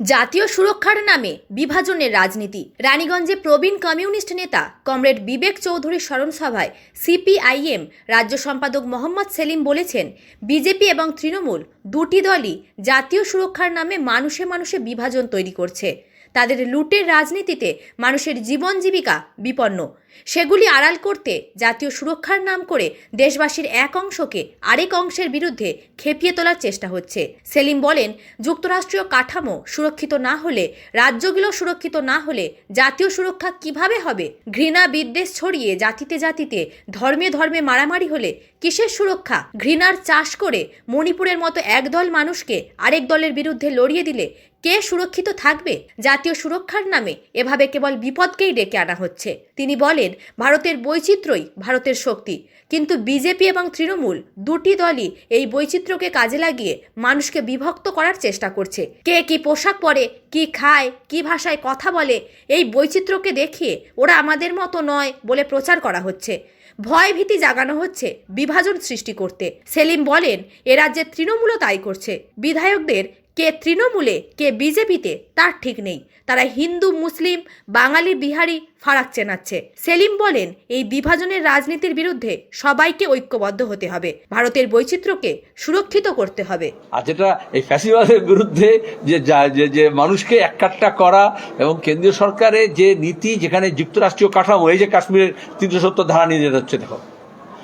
জাতীয় সুরক্ষার নামে বিভাজনের রাজনীতি। রানীগঞ্জে প্রবীণ কমিউনিস্ট নেতা কমরেড বিবেক চৌধুরীর স্মরণসভায় সিপিআইএম রাজ্য সম্পাদক মোহাম্মদ সেলিম বলেছেন, বিজেপি এবং তৃণমূল দুটি দলই জাতীয় সুরক্ষার নামে মানুষে মানুষে বিভাজন তৈরি করছে। তাদের লুটের রাজনীতিতে মানুষের জীবন জীবিকা বিপন্ন। সেগুলি আড়াল করতে জাতীয় সুরক্ষার নাম করে দেশবাসীর এক অংশকে আরেক অংশের বিরুদ্ধে খেপিয়ে তোলার চেষ্টা হচ্ছে। সেলিম বলেন, যুক্তরাষ্ট্রীয় কাঠামো সুরক্ষিত না হলে, রাজ্যগুলো সুরক্ষিত না হলে জাতীয় সুরক্ষা কীভাবে হবে? ঘৃণা বিদ্বেষ ছড়িয়ে জাতিতে জাতিতে, ধর্মে ধর্মে মারামারি হলে কিসের সুরক্ষা? ঘৃণার চাষ করে মণিপুরের মতো একদল মানুষকে আরেক দলের বিরুদ্ধে লড়িয়ে দিলে কে সুরক্ষিত থাকবে? জাতীয় সুরক্ষার নামে এভাবে কেবল বিপদকেই ডেকে আনা হচ্ছে। তিনি বলেন ভারতের বৈচিত্র্যই ভারতের শক্তি। কিন্তু বিজেপি এবং তৃণমূল দুটি দলই এই বৈচিত্র্যকে কাজে লাগিয়ে মানুষকে বিভক্ত করার চেষ্টা করছে। কে কি পোশাক পরে, কি খায়, কি ভাষায় কথা বলে, এই বৈচিত্র্যকে দেখিয়ে ওরা আমাদের মতো নয় বলে প্রচার করা হচ্ছে। ভয় ভীতি জাগানো হচ্ছে বিভাজন সৃষ্টি করতে। সেলিম বলেন, এ রাজ্যে তৃণমূলও তাই করছে। বিধায়কদের কে তৃণমূলে, কে বিজেপিতে, তার ঠিক নেই। তারা হিন্দু, মুসলিম, বাঙালি, বিহারি ফারাক চেনাচ্ছে। সেলিম বলেন, এই বিভাজনের রাজনীতির বিরুদ্ধে সবাইকে ঐক্যবদ্ধ হতে হবে। ভারতের বৈচিত্র্যকে সুরক্ষিত করতে হবে। আর যেটা এই ফ্যাসিবাদের বিরুদ্ধে যে যা- মানুষকে এককাট্টা করা এবং কেন্দ্রীয় সরকারের যে নীতি যেখানে যুক্তরাষ্ট্রীয় কাঠামো, এই যে কাশ্মীরের তিনশো সত্তর ধারা নিয়ে যেতে হচ্ছে, দেখো।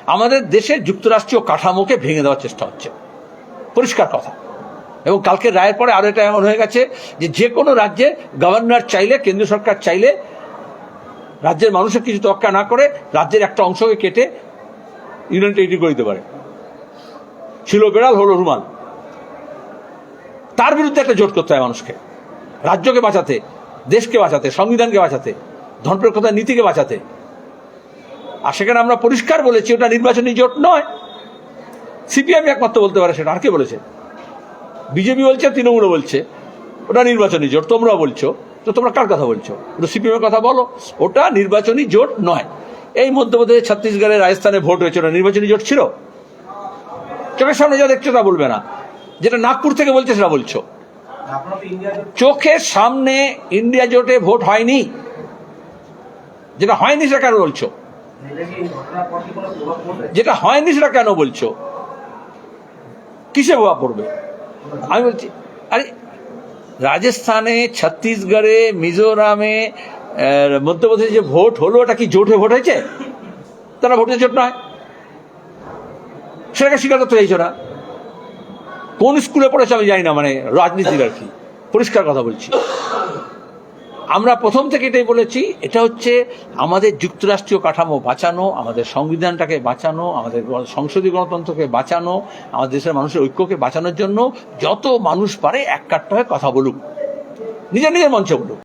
আমাদের দেশের যুক্তরাষ্ট্রীয় কাঠামোকে ভেঙে দেওয়ার চেষ্টা হচ্ছে। পরিষ্কার কথা। এবং কালকে রায়ের পরে আরও এটা এমন হয়ে গেছে যে যে কোনো রাজ্যে গভর্নর চাইলে, কেন্দ্রীয় সরকার চাইলে রাজ্যের মানুষের কিছু তোয়াক্কা না করে রাজ্যের একটা অংশকে কেটে ইউনিয়ন টেরিটরি করে দিতে পারে। ছিল বেড়াল, হলো রুমাল। তার বিরুদ্ধে একটা জোট করতে হয় মানুষকে। রাজ্যকে বাঁচাতে, দেশকে বাঁচাতে, সংবিধানকে বাঁচাতে ধনপ্রকতা নীতিকে বাঁচাতে। আর সেখানে আমরা পরিষ্কার বলেছি, ওটা নির্বাচনী জোট নয়। সিপিএম একমাত্র বলতে পারে সেটা। আর কে বলেছে? বিজেপি বলছে, তৃণমূলও বলছে, ওটা নির্বাচনী জোট তোমরা বলছো, তো তোমরা কার কথা বলছো? ওটা সিপিএমের কথা বলো, ওটা নির্বাচনী জোট নয়। এই মধ্যপ্রদেশে ছত্তিশগড়ে রাজস্থানে ভোট হয়েছে, ওটা নির্বাচনী জোট ছিল? চোখের সামনে যা দেখছ তা বলবে না। যেটা নাগপুর থেকে বলছে, সেটা বলছো। চোখের সামনে ইন্ডিয়া জোটে ভোট হয়নি। যেটা হয়নি, সেটা কেন বলছো? যেটা হয়নি, সেটা কেন বলছো? কিসে প্রভাব পড়বে? আমি বলছি, আরে, রাজস্থানে, ছত্তিশগড়ে, মিজোরামে মধ্যপ্রদেশে যে ভোট হলো ওটা কি জোটে ভোট হয়েছে? তারা ভোটের জোট নয়। সেটাকে স্বীকার করতে চাইছো না। কোন স্কুলে পড়েছে আমি জানি না মানে রাজনীতির আর কি। পরিষ্কার কথা বলছি। আমরা প্রথম থেকে এটাই বলেছি, এটা হচ্ছে আমাদের যুক্তরাষ্ট্রীয় কাঠামো বাঁচানো, আমাদের সংবিধানটাকে বাঁচানো, আমাদের সংসদীয় গণতন্ত্রকে বাঁচানো, আমাদের দেশের মানুষের ঐক্যকে বাঁচানোর জন্য যত মানুষ পারে এক কাঠটা হয়ে কথা বলুক। নিজের নিজের মঞ্চে বলুক।